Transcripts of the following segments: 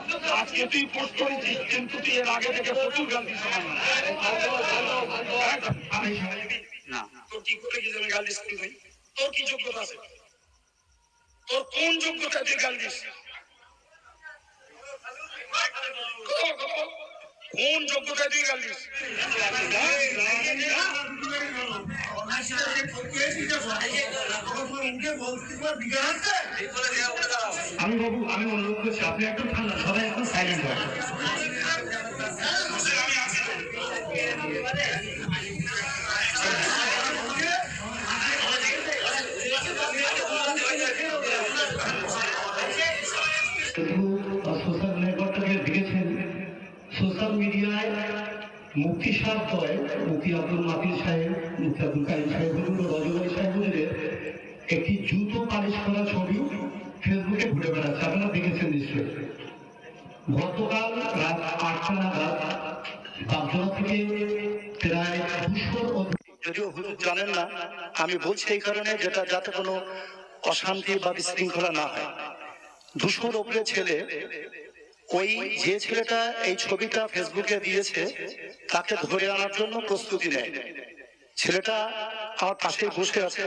তুই পোস্ট কিন্তু এর আগে থেকে প্রচুর গাল দিস না। তোর কি করে কি গাল দিস ভাই তোর কি যোগ্যতা আছে? তোর কোন যোগ্যতা তুই গাল দিস। কোন যোগ্যতায় তুই গাল দিস আমি বাবু আমি অনুরোধ করছি আপনি একদম ঠান্ডা সবাই একদম সাইলেন্ট হয় মুক্তি আব্দুল সাহেব মুক্তি আব্দুল সাহেব রজবাই সাহেব একটি জুতো পালিশ করা ছবি ফেসবুকে ঘুরে বেড়াচ্ছে। আপনারা দেখেছেন নিশ্চয়ই। গতকাল রাত আটটা নাগাদ থেকে প্রায় যদিও হুজুর জানেন না, আমি বলছি এই কারণে যেটা যাতে কোনো অশান্তি বা বিশৃঙ্খলা না হয়। দুশোর ওপরে ছেলে ওই যে ছেলেটা এই ছবিটা ফেসবুকে দিয়েছে, তাকে ধরে আনার জন্য প্রস্তুতি নেয়। ছেলেটা আমার পাশে বসে আছে।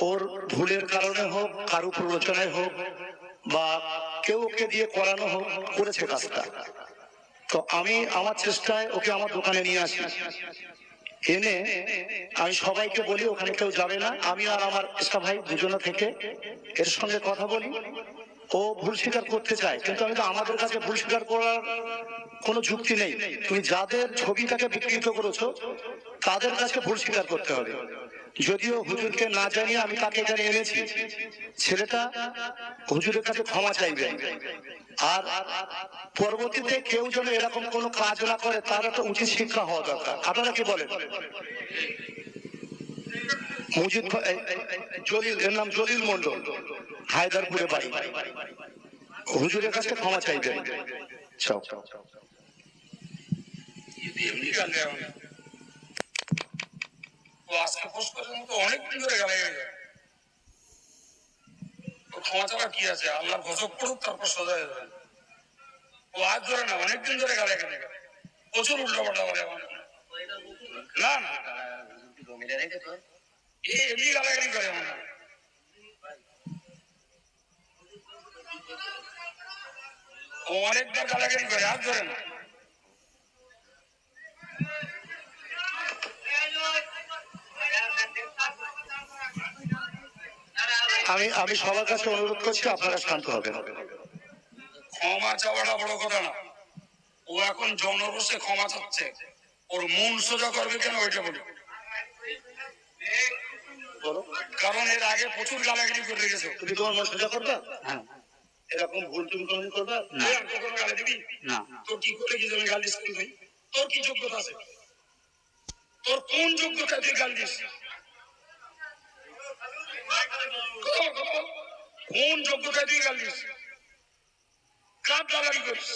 ওর ভুলের কারণে হোক, কারু প্ররোচনায় হোক, বা কেউ ওকে দিয়ে করানো হোক, করেছে কাজটা। তো আমি আমার চেষ্টায় ওকে আমার দোকানে নিয়ে আসি। এনে আমি সবাইকে বলি, ওখানে কেউ যাবে না। আমি আর আমার ভাই দুজনে থেকে এর সঙ্গে কথা বলি। ও ভুল স্বীকার করতে চায়, কিন্তু আমি তো আমাদের কাছে ভুল স্বীকার করার কোনো যুক্তি নেই। তুমি যাদের ছবিটাকে বিকৃত করেছ, তাদের কাছে ভুল স্বীকার করতে হবে। যদিও হুজুরকে না জানিয়ে আমি তাকে এখানে এনেছি, ছেলেটা হুজুরের কাছে ক্ষমা চাইবে। আর পরবর্তীতে কেউ যেন এরকম কোনো কাজ না করে, তার একটা উচিত শিক্ষা হওয়া দরকার। আপনারা কি বলেন? মুজিদ জলিল, এর নাম জলিল মন্ডল হায়দারপুরে বাড়ি হুজুরের কাছে ক্ষমা চাইবেন চাও তারপর সোজা হয়ে ও আজ ধরে না ধরে প্রচুর পাল্টা বলে এমনি গালাগালি করে আমার নামে। ও অনেকবার গালাগালি করে আজ ধরে আমি আমি সবার কাছে অনুরোধ করছি আপনারা শান্ত হবেন। ক্ষমা চাওয়াটা বড় কথা না। ও এখন জনরোষে ক্ষমা চাচ্ছে। ওর মন সোজা করবে কেন ওইটা বলি। কারণ এর আগে প্রচুর গালাগালি করে রেখেছে। তুমি তোমার মন সোজা করবে? এরকম ভুল তুমি কোনদিন করবে আর কখনো গালি দিবি? না। তোর কি করে কি আমি গাল দিস তোর কি যোগ্যতা আছে? তোর কোন যোগ্যতা তুই গাল দিস। কোন যোগ্যতা তুই গাল দিস? কার দালালি করিস?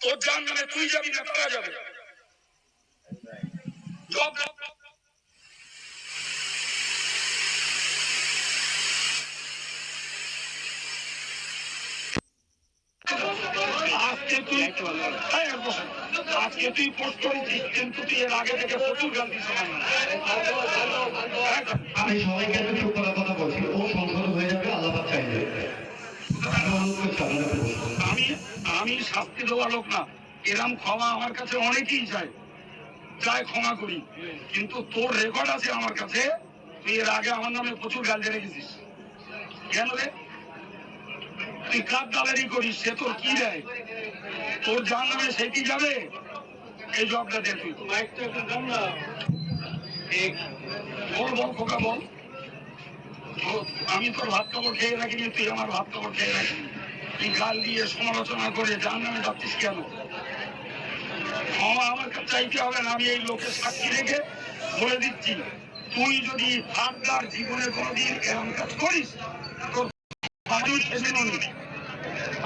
তোর জান মানে তুই যাবি না তারা যাবে। জব জব, জব। আজকে তুই এই, বস। আজকে তুই পোস্ট করেছিস কিন্তু তুই এর আগে থেকে প্রচুর গাল দিস আমি সবাইকে একটু চুপ করার কথা বলছি ও সংসদ হয়ে যাবে আল্লাহ চাইলে আমি আমি শাস্তি দেওয়া লোক না এরম ক্ষমা আমার কাছে অনেকেই চায়। চায় ক্ষমা করি কিন্তু তোর রেকর্ড আছে আমার কাছে তুই এর আগে আমার নামে প্রচুর গাল দিয়ে রেখেছিস কেন রে? তুই কার দালারি করিস সে তোর কি দেয়? তোর যার নামে সেটি যাবে? এই জবটা দে তুই। এক, বল বল খোকা বল। তো- আমি তোর ভাত কাপড় খেয়ে রাখিনি তুই আমার ভাত কাপড় খেয়ে রাখিনি তুই গাল দিয়ে সমালোচনা করে যার নামে যাচ্ছিস কেন? আমার চাইতে হবে না আমি এই লোকের সাক্ষী রেখে বলে দিচ্ছি। তুই যদি ফার্দার জীবনে কোনোদিন এরকম কাজ করিস তোর।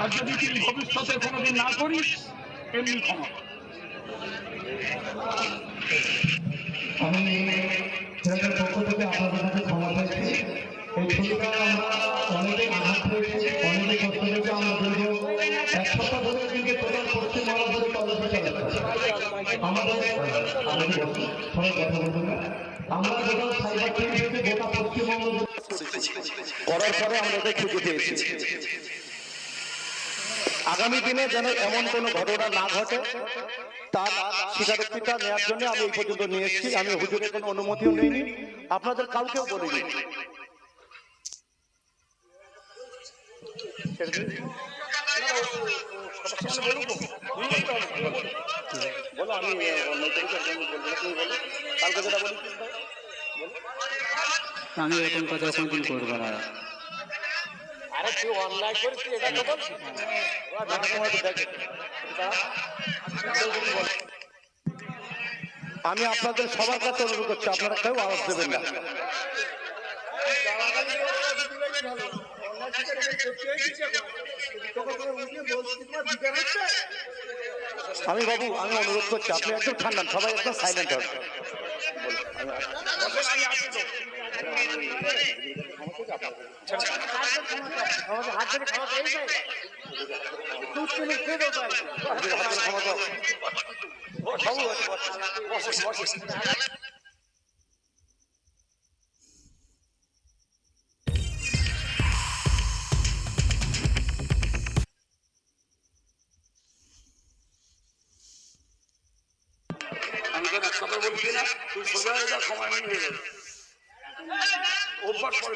আর যদি তুই ভবিষ্যতে কোনোদিন না করিস এমনি ক্ষমা আমি ছেলেদের পক্ষ থেকে আপনাদের কাছে ক্ষমা চাইছি এই ছবিটা অনেকে আঘাত অনেকে কষ্ট আমরা দীর্ঘ এক সপ্তাহ ধরে টোটাল পশ্চিমবাংলা ধরে চালাচ্ছে। আমাদের সবাই কথা বলবেন আমরা টোটাল সাইবার টিম থেকে গোটা পশ্চিমবঙ্গ করার পরে আমরা খুঁজে পেয়েছি। আগামী দিনে যেন এমন কোনো ঘটনা না ঘটে, তার স্বীকারোক্তিটা নেওয়ার জন্য আমি এই পর্যন্ত নিয়ে এসেছি। আমি হুজুরের কোনো অনুমতিও নিইনি। আপনাদের কাউকেও বলিনি। বলো আমি এরকম কথা কোনদিন করব না। তুই করিস এটা তো বলছিস। আমি আপনাদের সবার কাছে অনুরোধ করছি আপনারা কেউ আওয়াজ দেবেন না। আমি বাবু আমি অনুরোধ করছি আপনি একদম ঠান্ডা সবাই একদম সাইলেন্ট হন। আমি তো এক কথা বলছি তুই সোজা হয়ে যা ক্ষমা নিয়ে অভ্যাস করে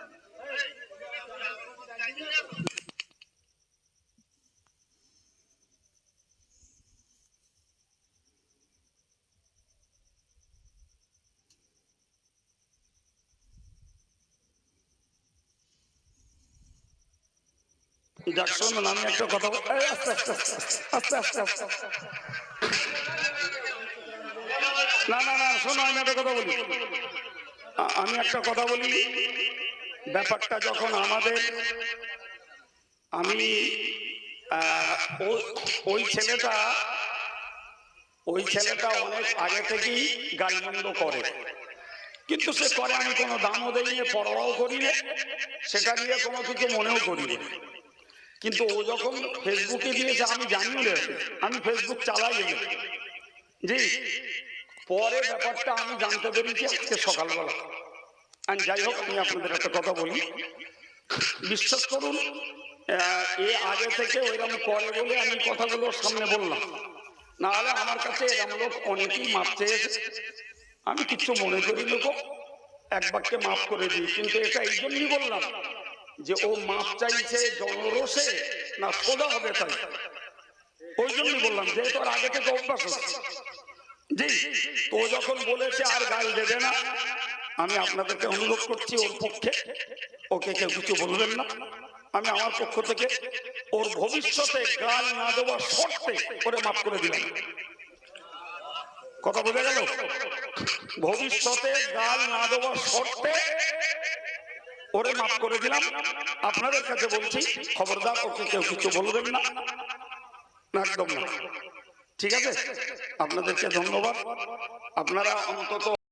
আমি একটা কথা। না না না আমি একটা কথা বলি। আমি একটা কথা বলি। ব্যাপারটা যখন আমাদের, আমি ওই ছেলেটা ওই ছেলেটা অনেক আগে থেকেই গালমন্দ করে। কিন্তু সে করে আমি কোনো দামও দেই পরোয়াও করি না, সেটা নিয়ে কোনো কিছু মনেও করি না। কিন্তু ও যখন ফেসবুকে দিয়েছে আমি জানি আমি ফেসবুক চালাই জি, পরে ব্যাপারটা আমি জানতে পেরেছি আজকে সকালবেলা। আর যাই হোক, আমি আপনাদের একটা কথা বলি। বিশ্বাস করুন এ আগে থেকে ওইরকম করে বলে আমি কথাগুলো সামনে বললাম। না হলে আমার কাছে এরকম লোক অনেকেই মাপ চেয়েছে। আমি কিচ্ছু মনে করি লোক এক বাক্যে মাফ করে দিই, কিন্তু এটা এই জন্যই বললাম। যে ও মাপ চাইছে জনরোষে না সোজা হবে তাই? ওই জন্যই বললাম, যেহেতু ওর আগে থেকে অভ্যাস জি, তো যখন বলেছে আর গাল দেবে না, আমি আপনাদেরকে অনুরোধ করছি ওর পক্ষে, ওকে কেউ কিছু বলবেন না। আমি আমার পক্ষ থেকে ওর ভবিষ্যতে গাল না দেওয়ার শর্তে করে মাফ করে দিলাম। কথা বোঝা গেল? ভবিষ্যতে গাল না দেওয়ার শর্তে ওরে মাফ করে দিলাম। আপনাদের কাছে বলছি, খবরদার, ওকে কেউ কিছু বলবেন না। একদম না। ঠিক আছে? আপনাদেরকে ধন্যবাদ। আপনারা অন্তত